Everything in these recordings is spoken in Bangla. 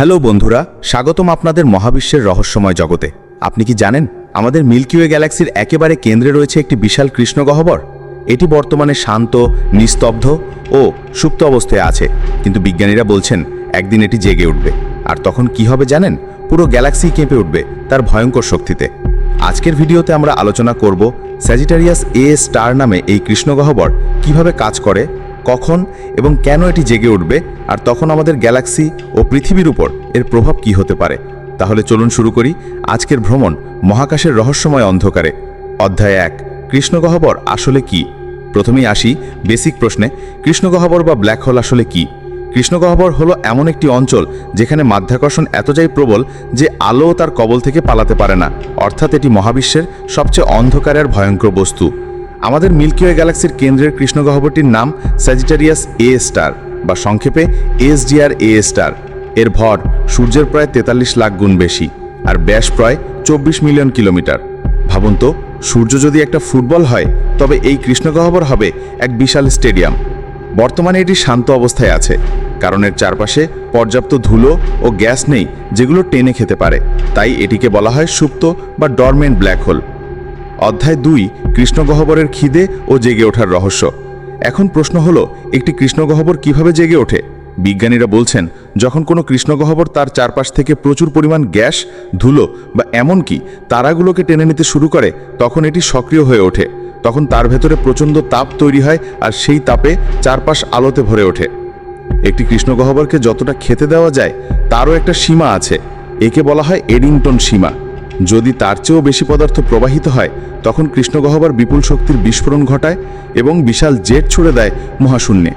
হ্যালো বন্ধুরা, স্বাগতম আপনাদের মহাবিশ্বের রহস্যময় জগতে। আপনি কি জানেন, আমাদের মিল্কিওয়ে গ্যালাক্সির একেবারে কেন্দ্রে রয়েছে একটি বিশাল কৃষ্ণ গহ্বর? এটি বর্তমানে শান্ত, নিস্তব্ধ ও সুপ্ত অবস্থায় আছে, কিন্তু বিজ্ঞানীরা বলছেন, একদিন এটি জেগে উঠবে। আর তখন কি হবে জানেন, পুরো গ্যালাক্সি কেঁপে উঠবে তার ভয়ঙ্কর শক্তিতে। আজকের ভিডিওতে আমরা আলোচনা করব স্যাজিটারিয়াস এ স্টার নামে এই কৃষ্ণ গহ্বর কীভাবে কাজ করে কখন এবং কেন এটি জেগে উঠবে আর তখন আমাদের গ্যালাক্সি ও পৃথিবীর উপর এর প্রভাব কি হতে পারে? তাহলে চলুন শুরু করি আজকের ভ্রমণ মহাকাশের রহস্যময় অন্ধকারে। অধ্যায় এক কৃষ্ণগহ্বর আসলে কি? প্রথমেই আসি বেসিক প্রশ্নে কৃষ্ণগহ্বর বা ব্ল্যাক হোল আসলে কি? কৃষ্ণগহ্বর হলো এমন একটি অঞ্চল যেখানে মাধ্যাকর্ষণ এতটাই প্রবল যে আলো তার কবল থেকে পালাতে পারে না, অর্থাৎ এটি মহাবিশ্বের সবচেয়ে অন্ধকারের ভয়ঙ্কর বস্তু। আমাদের মিল্কিওয়ে গ্যালাক্সির কেন্দ্রের কৃষ্ণগহ্বরটির নাম স্যাজিটারিয়াস এ স্টার বা সংক্ষেপে এসডিআর এ স্টার এর ভর সূর্যের প্রায় তেতাল্লিশ লাখ গুণ বেশি আর ব্যাস প্রায় চব্বিশ মিলিয়ন কিলোমিটার। ভাবুন তো, সূর্য যদি একটা ফুটবল হয়, তবে এই কৃষ্ণগহ্বর হবে এক বিশাল স্টেডিয়াম। বর্তমানে এটি শান্ত অবস্থায় আছে, কারণ এর চারপাশে পর্যাপ্ত ধুলো ও গ্যাস নেই যেগুলো টেনে খেতে পারে। তাই এটিকে বলা হয় সুপ্ত বা ডরমেন্ট ব্ল্যাক হোল অধ্যায় দুই, কৃষ্ণগহ্বরের খিদে ও জেগে ওঠার রহস্য। এখন প্রশ্ন হলো, একটি কৃষ্ণগহ্বর কীভাবে জেগে ওঠে? বিজ্ঞানীরা বলছেন, যখন কোনো কৃষ্ণগহ্বর তার চারপাশ থেকে প্রচুর পরিমাণ গ্যাস, ধুলো বা এমনকি তারাগুলোকে টেনে নিতে শুরু করে, তখন এটি সক্রিয় হয়ে ওঠে। তখন তার ভেতরে প্রচণ্ড তাপ তৈরি হয় আর সেই তাপে চারপাশ আলোতে ভরে ওঠে। একটি কৃষ্ণগহ্বরকে যতটা খেতে দেওয়া যায়, তারও একটা সীমা আছে। একে বলা হয় এডিংটন সীমা। যদি তার চেয়েও বেশি পদার্থ প্রবাহিত হয়, তখন কৃষ্ণগহ্বর বিপুল শক্তির বিস্ফোরণ ঘটায় এবং বিশাল জেট ছুড়ে দেয় মহাশূন্যে।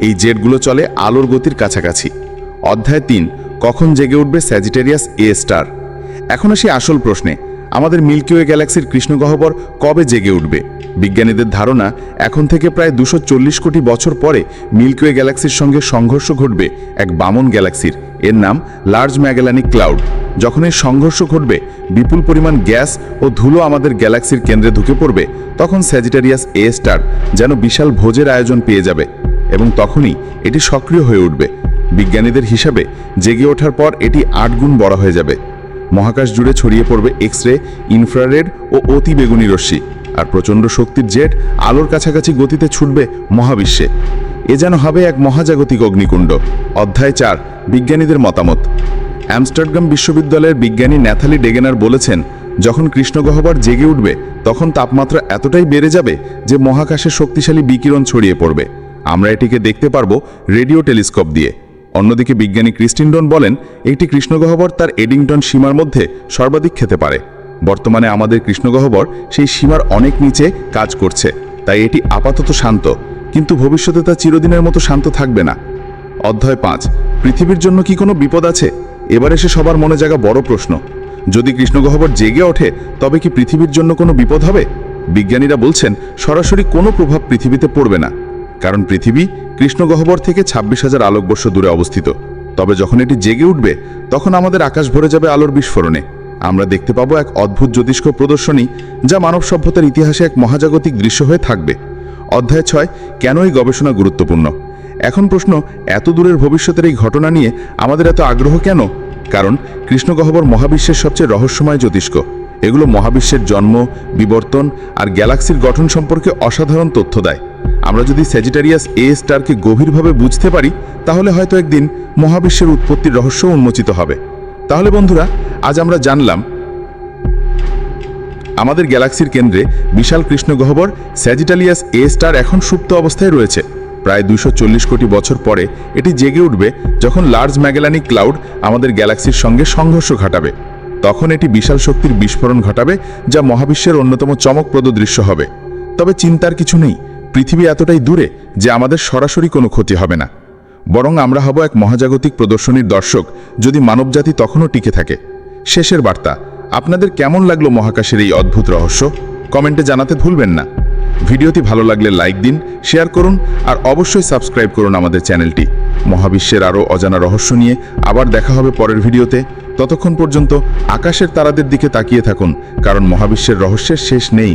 এই জেটগুলো চলে আলোর গতির কাছাকাছি। অধ্যায় তিন, কখন জেগে উঠবে স্যাজিটেরিয়াস এ স্টার? এখনও সে আসল প্রশ্নে আমাদের মিল্কিওয়ে গ্যালাক্সির কৃষ্ণগহ্বর কবে জেগে উঠবে? বিজ্ঞানীদের ধারণা, এখন থেকে প্রায় দুশো কোটি বছর পরে মিল্কিওয়ে গ্যালাক্সির সঙ্গে সংঘর্ষ ঘটবে এক বামন গ্যালাক্সির। এর নাম লার্জ ম্যাগেলানিক ক্লাউড। যখন এই সংঘর্ষ ঘটবে, বিপুল পরিমাণ গ্যাস ও ধুলো আমাদের গ্যালাক্সির কেন্দ্রে ঢুকে পড়বে, তখন স্যাজিটারিয়াস এ স্টার যেন বিশাল ভোজের আয়োজন পেয়ে যাবে এবং তখনই এটি সক্রিয় হয়ে উঠবে। বিজ্ঞানীদের হিসাবে জেগে ওঠার পর এটি আট গুণ বড় হয়ে যাবে। মহাকাশ জুড়ে ছড়িয়ে পড়বে এক্স রে ইনফ্রারেড ও অতি বেগুনি রশ্মি। আর প্রচণ্ড শক্তির জেট আলোর কাছাকাছি গতিতে ছুটবে মহাবিশ্বে। এ যেন হবে এক মহাজাগতিক অগ্নিকুণ্ড। অধ্যায় চার, বিজ্ঞানীদের মতামত। অ্যামস্টারডাম বিশ্ববিদ্যালয়ের বিজ্ঞানী ন্যাথালি ডেগেনার বলেছেন, যখন কৃষ্ণগহ্বর জেগে উঠবে, তখন তাপমাত্রা এতটাই বেড়ে যাবে যে মহাকাশে শক্তিশালী বিকিরণ ছড়িয়ে পড়বে। আমরা এটিকে দেখতে পারব রেডিও টেলিস্কোপ দিয়ে। অন্যদিকে বিজ্ঞানী ক্রিস্টিনডন বলেন, একটি কৃষ্ণগহ্বর তার এডিংটন সীমার মধ্যে সর্বাধিক খেতে পারে। বর্তমানে আমাদের কৃষ্ণগহ্বর সেই সীমার অনেক নিচে কাজ করছে, তাই এটি আপাতত শান্ত। কিন্তু ভবিষ্যতে তা চিরদিনের মতো শান্ত থাকবে না। অধ্যায় পাঁচ, পৃথিবীর জন্য কি কোনো বিপদ আছে? এবার এসে সবার মনে জায়গা বড় প্রশ্ন। যদি কৃষ্ণগহ্বর জেগে ওঠে, তবে কি পৃথিবীর জন্য কোনো বিপদ হবে? বিজ্ঞানীরা বলছেন, সরাসরি কোনো প্রভাব পৃথিবীতে পড়বে না। কারণ পৃথিবী কৃষ্ণগহ্বর থেকে ছাব্বিশ হাজার আলোকবর্ষ দূরে অবস্থিত। তবে যখন এটি জেগে উঠবে, তখন আমাদের আকাশ ভরে যাবে আলোর বিস্ফোরণে। আমরা দেখতে পাবো এক অদ্ভুত জ্যোতিষ্ক প্রদর্শনী যা মানব সভ্যতার ইতিহাসে এক মহাজাগতিক দৃশ্য হয়ে থাকবে। অধ্যায় ছয়, কেন এই গবেষণা গুরুত্বপূর্ণ? এখন প্রশ্ন, এত দূরের ভবিষ্যতের এই ঘটনা নিয়ে আমাদের এত আগ্রহ কেন? কারণ কৃষ্ণগহ্বর মহাবিশ্বের সবচেয়ে রহস্যময় জ্যোতিষ্ক। এগুলো মহাবিশ্বের জন্ম, বিবর্তন আর গ্যালাক্সির গঠন সম্পর্কে অসাধারণ তথ্য দেয়। আমরা যদি স্যাজিটারিয়াস এ স্টারকে গভীরভাবে বুঝতে পারি, তাহলে হয়তো একদিন মহাবিশ্বের উৎপত্তির রহস্য উন্মোচিত হবে। তাহলে বন্ধুরা, আজ আমরা জানলাম, আমাদের গ্যালাক্সির কেন্দ্রে বিশাল কৃষ্ণগহ্বর স্যাজিটালিয়াস এ স্টার এখন সুপ্ত অবস্থায় রয়েছে। প্রায় দুশো কোটি বছর পরে এটি জেগে উঠবে যখন লার্জ ম্যাগেলানিক ক্লাউড আমাদের গ্যালাক্সির সঙ্গে সংঘর্ষ ঘটাবে। তখন এটি বিশাল শক্তির বিস্ফোরণ ঘটাবে, যা মহাবিশ্বের অন্যতম চমকপ্রদ দৃশ্য হবে। তবে চিন্তার কিছু নেই পৃথিবী এতটাই দূরে যে আমাদের সরাসরি কোনো ক্ষতি হবে না। বরং আমরা হব এক মহাজাগতিক প্রদর্শনীর দর্শক যদি মানবজাতি তখনও টিকে থাকে। শেষের বার্তা, আপনাদের কেমন লাগল মহাকাশের এই অদ্ভুত রহস্য? কমেন্টে জানাতে ভুলবেন না। ভিডিওটি ভালো লাগলে লাইক দিন, শেয়ার করুন, আর অবশ্যই সাবস্ক্রাইব করুন আমাদের চ্যানেলটি। মহাবিশ্বের আরও অজানা রহস্য নিয়ে আবার দেখা হবে পরের ভিডিওতে। ততক্ষণ পর্যন্ত আকাশের তারাদের দিকে তাকিয়ে থাকুন, কারণ মহাবিশ্বের রহস্যের শেষ নেই।